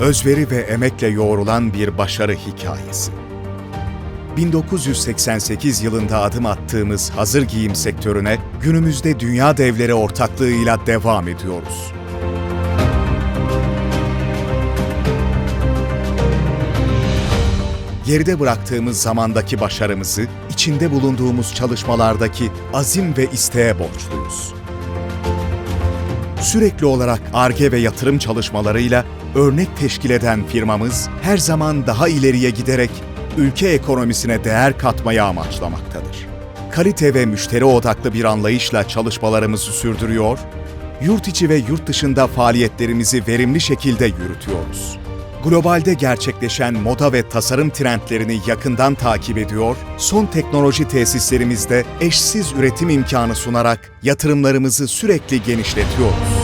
özveri ve emekle yoğrulan bir başarı hikayesi. 1988 yılında adım attığımız hazır giyim sektörüne günümüzde dünya devleri ortaklığıyla devam ediyoruz. Geride bıraktığımız zamandaki başarımızı, içinde bulunduğumuz çalışmalardaki azim ve isteğe borçluyuz. Sürekli olarak ARGE ve yatırım çalışmalarıyla örnek teşkil eden firmamız her zaman daha ileriye giderek ülke ekonomisine değer katmayı amaçlamaktadır. Kalite ve müşteri odaklı bir anlayışla çalışmalarımızı sürdürüyor, yurt içi ve yurt dışında faaliyetlerimizi verimli şekilde yürütüyoruz. Globalde gerçekleşen moda ve tasarım trendlerini yakından takip ediyor, son teknoloji tesislerimizde eşsiz üretim imkanı sunarak yatırımlarımızı sürekli genişletiyoruz.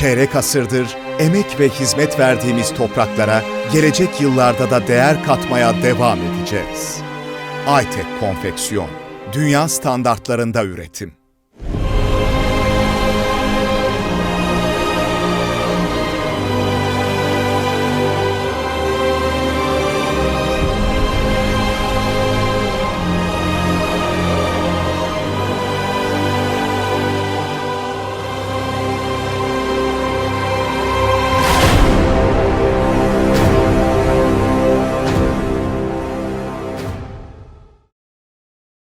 Çeyrek asırdır emek ve hizmet verdiğimiz topraklara gelecek yıllarda da değer katmaya devam edeceğiz. Aytek Konfeksiyon, dünya standartlarında üretim.